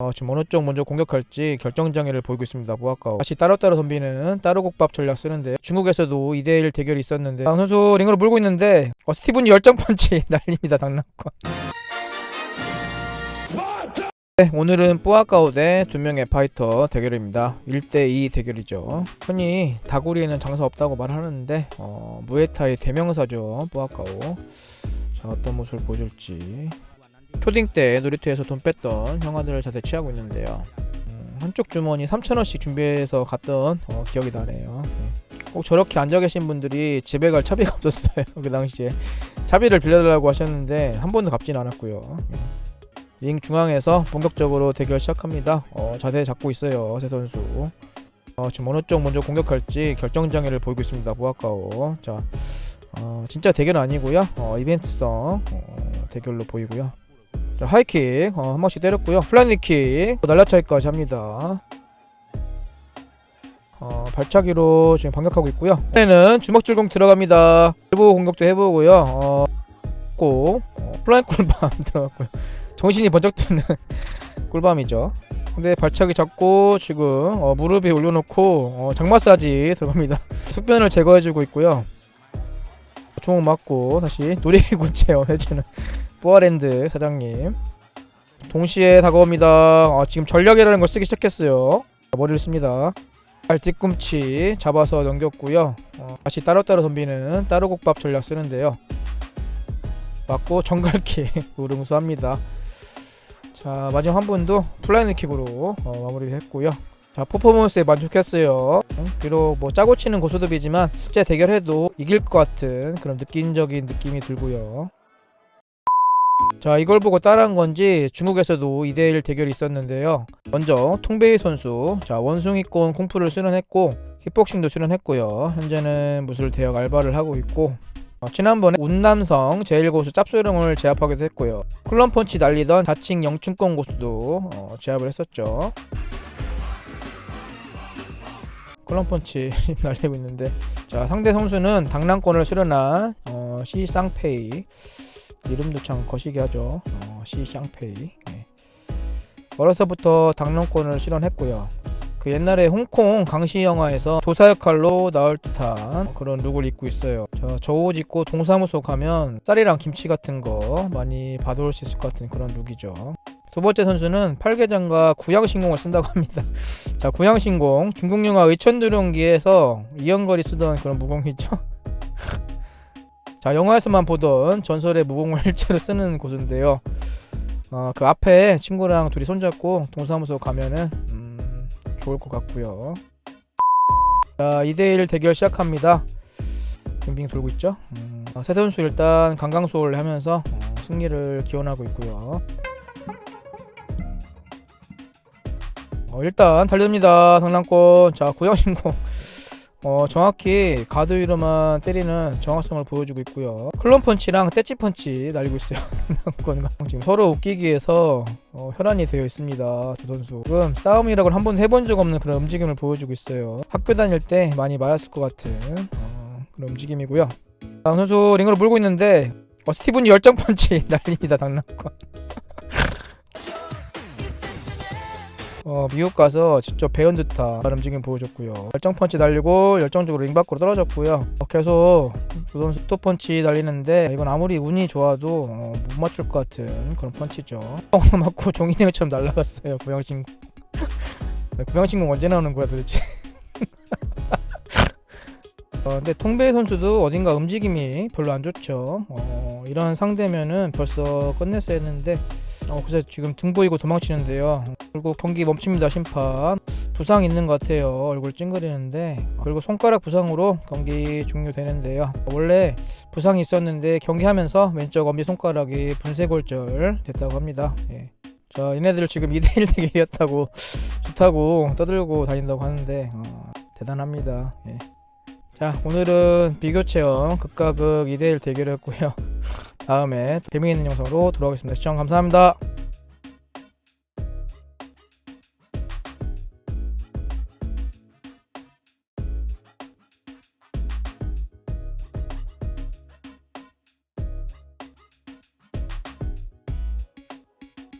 어, 지금 어느 쪽 먼저 공격할지 결정장애를 보이고 있습니다. 무아카오. 다시 따로따로 덤비는 따로국밥 전략 쓰는데 중국에서도 2대1 대결이 있었는데 강 선수 링으로 물고 있는데 어, 스티븐이 열정펀치 날립니다. 당락권. 네, 오늘은 뿌아카오 대 두 명의 파이터 대결입니다. 1대2 대결이죠. 흔히 다구리에는 장사 없다고 말하는데 어, 무에타이 대명사죠. 뿌아카오. 자, 어떤 모습을 보여줄지. 초딩 때 놀이터에서 돈 뺐던 형아들을 자세 취하고 있는데요. 음, 한쪽 주머니 3,000원씩 준비해서 갔던 어, 기억이 나네요. 네. 꼭 저렇게 앉아 계신 분들이 집에 갈 차비가 없었어요. 그 당시에 차비를 빌려달라고 하셨는데 한 번도 갚진 않았고요. 네. 링 중앙에서 본격적으로 대결 시작합니다. 어, 자세 잡고 있어요, 세 선수. 어, 지금 어느 쪽 먼저 공격할지 결정장애를 보이고 있습니다, 무아카오. 자, 어, 진짜 대결 아니고요. 어, 이벤트성 어, 대결로 보이고요. 자, 하이킥 어, 한 번씩 때렸고요. 플라니킥 날라차기까지 합니다. 어, 발차기로 지금 반격하고 있고요. 이번에는 주먹 줄공 들어갑니다. 일부 공격도 해보고요. 어, 고 어, 플라잉 꿀밤 들어갔고요. 정신이 번쩍 드는 꿀밤이죠. 근데 발차기 잡고 지금 어, 무릎에 올려놓고 어, 장마사지 들어갑니다. 숙변을 제거해주고 있고요. 주먹 맞고 다시 놀이기구 체험해주는 뽀아랜드 사장님. 동시에 다가옵니다. 어, 지금 전략이라는 걸 쓰기 시작했어요. 머리를 씁니다. 발 뒤꿈치 잡아서 넘겼고요. 어, 다시 따로따로 덤비는 따로국밥 전략 쓰는데요. 맞고 정갈킥 노름수합니다. 자 마지막 한 분도 플라이드 킥으로 어, 마무리를 했고요. 자 퍼포먼스에 만족했어요. 응? 비록 뭐 짜고 치는 고수톱이지만 실제 대결해도 이길 것 같은 그런 느낌적인 느낌이 들고요. 자 이걸 보고 따라한 건지 중국에서도 2대1 대결이 있었는데요. 먼저 통베이 선수 자 원숭이권 쿵푸를 수련했고 킥복싱도 수련했고요. 현재는 무술 대역 알바를 하고 있고 어, 지난번에 운남성 제1고수 짭소룡을 제압하기도 했고요. 클럽 펀치 날리던 자칭 영춘권 고수도 어, 제압을 했었죠. 클럽 펀치 날리고 있는데 자 상대 선수는 당랑권을 수련한 어, 시쌍페이 이름도 참 거시기 하죠. 어, 시쌍페이 네. 어려서부터 당랑권을 실현했고요. 그 옛날에 홍콩 강시 영화에서 도사 역할로 나올 듯한 그런 룩을 입고 있어요. 저 옷 입고 동사무소 가면 쌀이랑 김치 같은 거 많이 받아올 수 있을 것 같은 그런 룩이죠. 두 번째 선수는 팔계장과 구양신공을 쓴다고 합니다. 자, 구양신공 중국 영화 의천두룡기에서 이영걸이 쓰던 그런 무공이죠. 자, 영화에서만 보던 전설의 무공을 실제로 쓰는 고수인데요. 어, 그 앞에 친구랑 둘이 손잡고 동사무소 가면은 음, 좋을 것 같고요. 자, 2대1 대결 시작합니다. 빙빙 돌고 있죠. 음, 어, 세 선수 일단 강강수호를 하면서 어, 승리를 기원하고 있고요. 어, 일단 달립니다. 상랑권. 자, 구형신공. 어, 정확히 가드 위로만 때리는 정확성을 보여주고 있고요. 클론 펀치랑 떼치 펀치 날리고 있어요. 지금 서로 웃기기 위해서 어, 혈안이 되어 있습니다. 두 선수. 지금 싸움이라고는 한 번도 해본 적 없는 그런 움직임을 보여주고 있어요. 학교 다닐 때 많이 맞았을 것 같은 어, 그런 움직임이고요. 자, 선수 링으로 물고 있는데 어, 스티븐이 열정 펀치 날립니다. 당랑권. 어, 미국 가서 직접 배운 듯한 움직임 보여줬고요. 열정 펀치 날리고 열정적으로 링 밖으로 떨어졌고요. 어, 계속 두 선수 또 펀치 날리는데 이건 아무리 운이 좋아도 어, 못 맞출 것 같은 그런 펀치죠. 똥 맞고 종이냉이처럼 날아갔어요. 구양신 구양신공 언제 나오는 거야 도대체? 어, 근데 통베이 선수도 어딘가 움직임이 별로 안 좋죠. 어, 이런 상대면은 벌써 끝냈어야 했는데 어, 그래서 지금 등 보이고 도망치는데요. 결국 경기 멈춥니다 심판. 부상 있는 것 같아요. 얼굴 찡그리는데 그리고 손가락 부상으로 경기 종료되는데요. 원래 부상이 있었는데 경기하면서 왼쪽 엄지 손가락이 분쇄골절 됐다고 합니다. 예. 자, 얘네들 지금 2대1 대결이었다고 좋다고 떠들고 다닌다고 하는데 어, 대단합니다. 예. 자, 오늘은 비교 체험 극과 극 2대1 대결이었고요. 다음에 재미있는 영상으로 돌아오겠습니다. 시청 감사합니다.